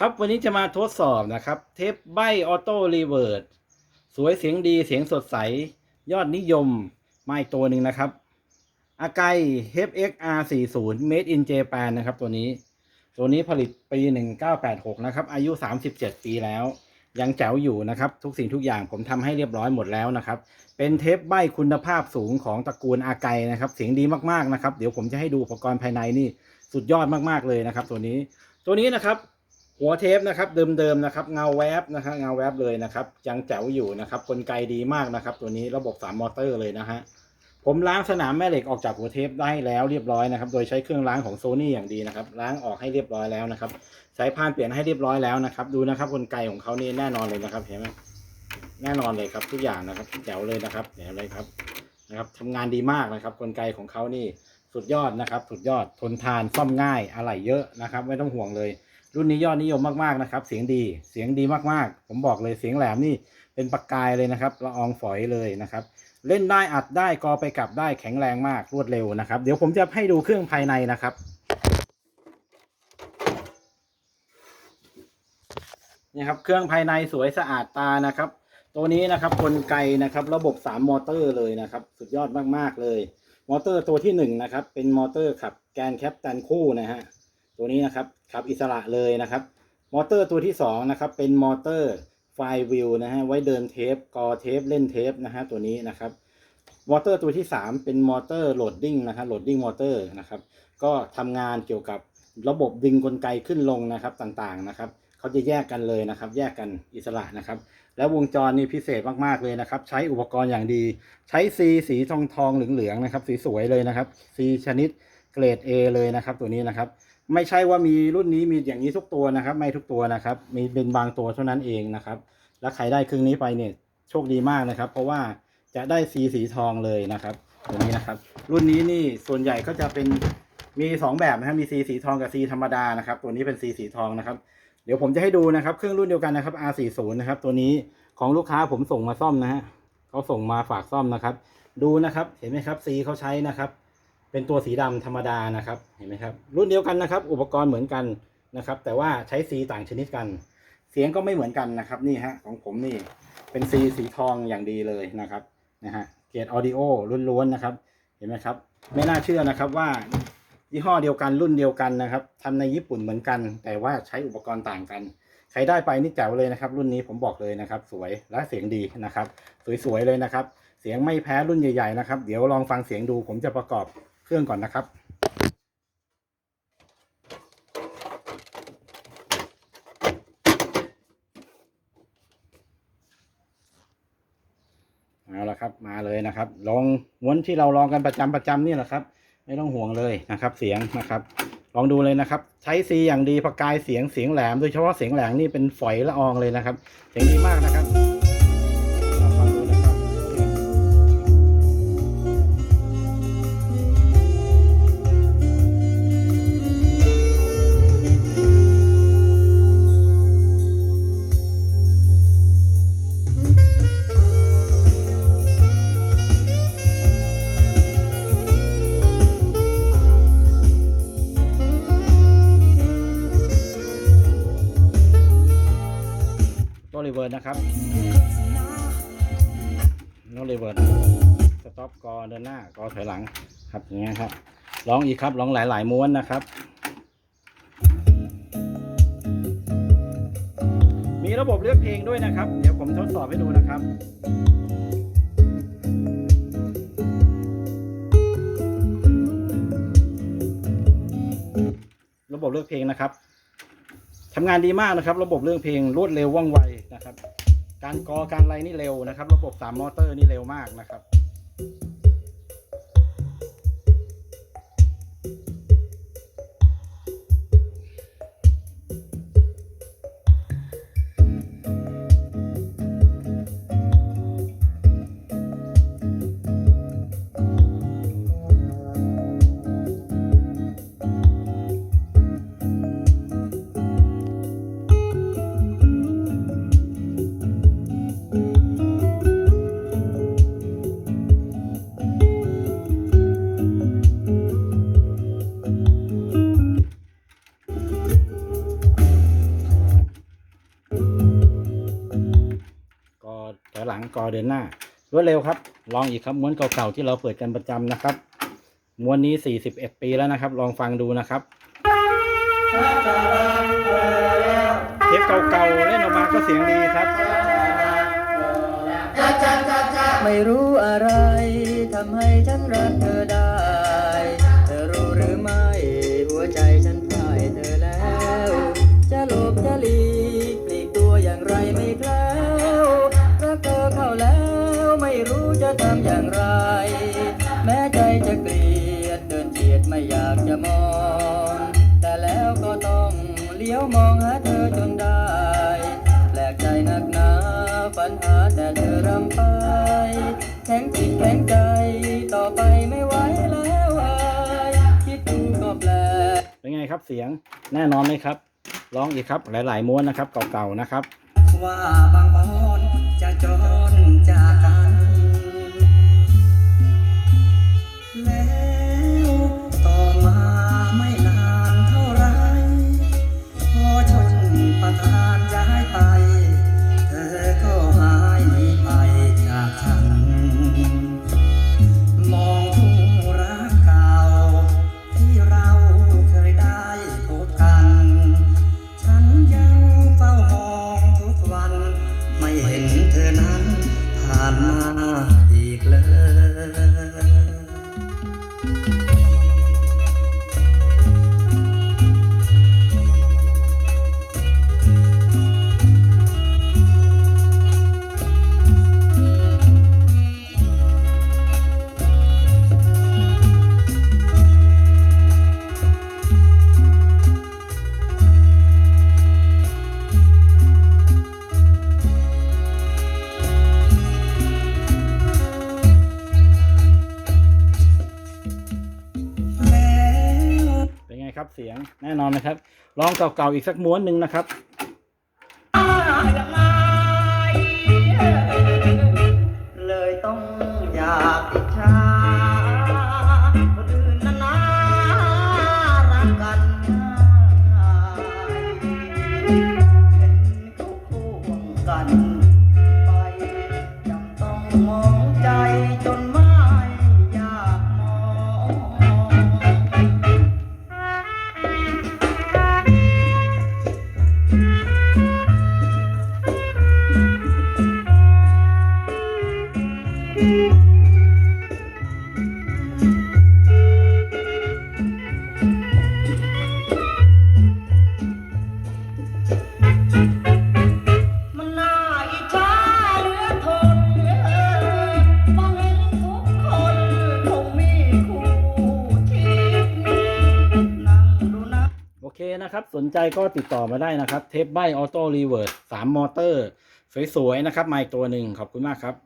ครับวันนี้จะมาทดสอบนะครับ เทปใบออโต้รีเวิร์ดสวยเสียงดีเสียงสดใส ยอดนิยมมาอีกตัวหนึ่งนะครับอาไก HXR40 Made in Japan นะครับตัวนี้ ตัวนี้ผลิตปี 1986 นะครับ อายุ 37 ปีแล้ว ยังแจ๋วอยู่นะครับ ทุกสิ่งทุกอย่างผมทำให้เรียบร้อยหมดแล้วนะครับ เป็นเทปใบคุณภาพสูงของตระกูลอาไกนะครับ เสียงดีมากๆนะครับ เดี๋ยวผมจะให้ดูอุปกรณ์ภายในนี่สุดยอดมากๆเลยนะครับ ตัวนี้ ตัวนี้นะครับ หัวเทปนะครับเดิมๆนะครับ เงาแวบนะครับเงาแวบเลยนะครับยังแจ๋วอยู่นะครับกลไกดีมากนะครับ ตัวนี้ระบบ3มอเตอร์เลยนะฮะผมล้างสนามแม่เหล็กออกจากหัวเทปได้แล้วเรียบร้อยนะครับ โดยใช้เครื่องล้างของโซนี่อย่างดีนะครับ ล้างออกให้เรียบร้อยแล้วนะครับ สายพานเปลี่ยนให้เรียบร้อยแล้วนะครับ ดูนะครับกลไกของเขานี่แน่นอนเลยนะครับ เห็นไหมแน่นอนเลยครับทุกอย่างนะครับแจ๋วเลยนะครับเห็นเลยครับนะครับทำงานดีมากนะครับ กลไกของเขานี่สุดยอดนะครับ สุดยอดทนทานซ่อมง่ายอะไหล่เยอะนะครับ ไม่ต้องห่วงเลย รุ่นนี้ยอดนิยมมากๆนะครับ เสียงดีเสียงดีมากๆ ผมบอกเลยเสียงแหลมนี่เป็นประกายเลยนะครับละอองฝอยเลยนะครับ เล่นได้อัดได้กอไปกลับได้แข็งแรงมากรวดเร็วนะครับ เดี๋ยวผมจะให้ดูเครื่องภายในนะครับ นี่ครับเครื่องภายในสวยสะอาดตานะครับ ตัวนี้นะครับกลไกนะครับ ระบบ 3 มอเตอร์เลยนะครับ สุดยอดมากๆเลย มอเตอร์ตัวที่1นะครับเป็นมอเตอร์ขับแกนแคปตันคู่นะฮะ ตัวนี้นะครับขับอิสระเลยนะครับ มอเตอร์ตัวที่2นะครับเป็นมอเตอร์ไฟวิวนะฮะไว้เดินเทปกอเทปเล่นเทปนะฮะตัวนี้นะครับมอเตอร์ตัวที่ 3 เป็นมอเตอร์โหลดดิ้งนะฮะโหลดดิ้งมอเตอร์นะครับก็ทำงานเกี่ยวกับระบบดึงกลไกขึ้นลงนะครับต่างๆนะครับเขาจะแยกกันเลยนะครับ แยกกันอิสระนะครับ แล้ววงจรนี่พิเศษมากๆเลยนะครับ ใช้อุปกรณ์อย่างดี ใช้ซีสีทองทองเหลืองๆนะครับสีสวยเลยนะครับซีชนิดเกรด A เลยนะครับ ตัวนี้นะครับ ไม่ใช่ว่ามีรุ่นนี้มีอย่างนี้ทุกตัวนะครับ ไม่ทุกตัวนะครับ มีเป็นบางตัวเท่านั้นเองนะครับ แล้วใครได้เครื่องนี้ไปเนี่ยโชคดีมากนะครับ เพราะว่าจะได้สีสีทองเลยนะครับตัวนี้นะครับ รุ่นนี้นี่ส่วนใหญ่ก็จะเป็นมีสองแบบนะครับมีสีสีทองกับสีธรรมดานะครับ ตัวนี้เป็นสีสีทองนะครับ เดี๋ยวผมจะให้ดูนะครับ เครื่องรุ่นเดียวกันนะครับ R40 นะครับ ตัวนี้ของลูกค้าผมส่งมาซ่อมนะฮะเขาส่งมาฝากซ่อมนะครับ ดูนะครับ เห็นไหมครับสีเขาใช้นะครับ เป็นตัวสีดำธรรมดานะครับเห็นไหมครับรุ่นเดียวกันนะครับ อุปกรณ์เหมือนกันนะครับ แต่ว่าใช้สีต่างชนิดกัน เสียงก็ไม่เหมือนกันนะครับนี่ฮะของผมนี่เป็นสีสีทองอย่างดีเลยนะครับนะฮะเกียร์ออดิโอล้วนๆนะครับ เห็นไหมครับ ไม่น่าเชื่อนะครับว่ายี่ห้อเดียวกันรุ่นเดียวกันนะครับทำในญี่ปุ่นเหมือนกัน แต่ว่าใช้อุปกรณ์ต่างกัน ใครได้ไปนี่แจ๋วเลยนะครับ รุ่นนี้ผมบอกเลยนะครับ สวยและเสียงดีนะครับ สวยๆเลยนะครับ เสียงไม่แพ้รุ่นใหญ่ๆนะครับ เดี๋ยวลองฟังเสียงดูผมจะประกอบ เครื่องก่อนนะครับ เอาละครับมาเลยนะครับลองม้วนที่เราลองกันประจำประจำนี่แหละครับ ไม่ต้องห่วงเลยนะครับ เสียงนะครับ ลองดูเลยนะครับ ใช้ซีอย่างดีประกายเสียงเสียงแหลมโดยเฉพาะเสียงแหลมนี่เป็นฝอยละอองเลยนะครับ เสียงดีมากนะครับ เวิร์ดนะครับตัวรีเวิร์ดสต็อปกอเดินหน้ากอถอยหลังครับอย่างเงี้ยครับร้องอีกครับร้องหลายๆม้วนนะครับ มีระบบเลือกเพลงด้วยนะครับ เดี๋ยวผมทดสอบให้ดูนะครับระบบเลือกเพลงนะครับ ทำงานดีมากนะครับ ระบบเรื่องเพลงรวดเร็วว่องไวนะครับ การกอการไรนี่เร็วนะครับ ระบบสามมอเตอร์นี่เร็วมากนะครับ กอเดินหน้ารวดเร็วครับ ลองอีกครับม้วนเก่าๆที่เราเปิดกันประจำนะครับม้วนนี้ 41 ปีแล้วนะครับ ลองฟังดูนะครับเทปเก่าๆเล่นออกมาก็เสียงดีครับ ไม่รู้อะไรทำให้ฉันรักเธอได้ จะทำอย่างไร แม้ใจจะเกลียดเดินเฉียดไม่อยากจะมอง แต่แล้วก็ต้องเลี้ยวมองหาเธอจนได้แปลกใจนักหนาปัญหาแต่เธอรำไปแข็งจิตแข็งใจต่อไปไม่ไหวแล้วอายคิดดูก็แปลกเป็นไงครับเสียงแน่นอนไหมครับร้องอีกครับหลาย ๆ ม้วนนะครับเก่าๆนะครับ ว่าบางอ่อนจะจรจากกัน เสียงแน่นอนนะครับ ลองเก่าๆอีกสักม้วนหนึ่งนะครับ นะครับ สนใจก็ติดต่อมาได้นะครับ เทปใบออโต้รีเวิร์สสามมอเตอร์ สวยๆนะครับมาอีกตัวหนึ่งขอบคุณมากครับ